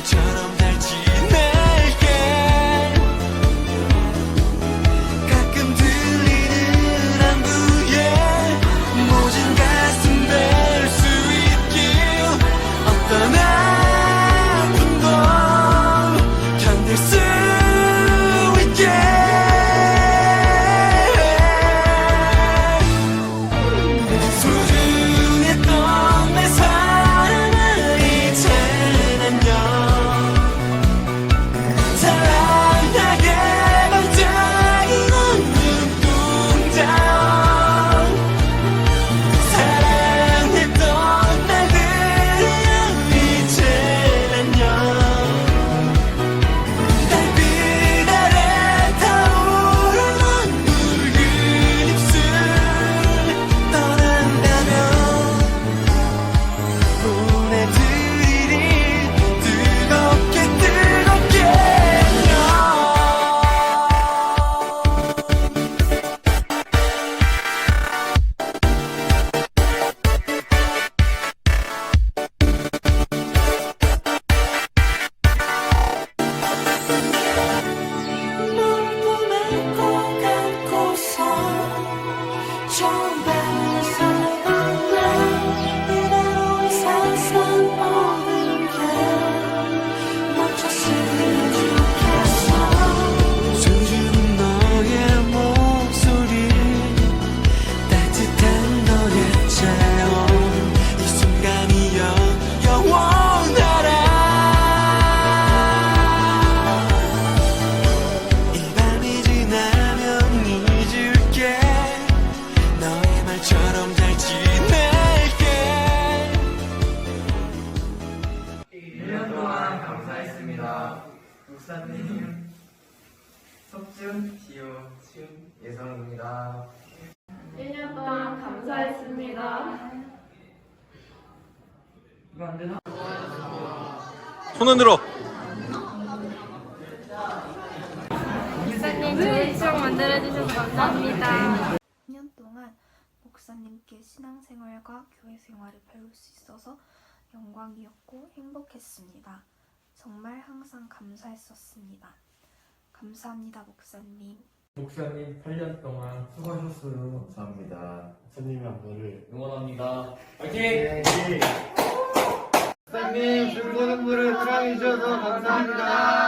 날처럼 I'm 석준, 지효, 춘, 예성입니다. 1년 동안 감사했습니다. 이거 안 되나? 손 흔들어. 목사님 좋은 추억 만들어주셔서 감사합니다. 2년 동안 목사님께 신앙생활과 교회 생활을 배울 수 있어서 영광이었고 행복했습니다. 정말 항상 감사했었습니다. 감사합니다, 목사님. 목사님 8년 동안 수고하셨어요. 감사합니다. 목사님의 안보를 응원합니다. 네. 목사님 중고등부를 사랑해 주셔서 감사합니다.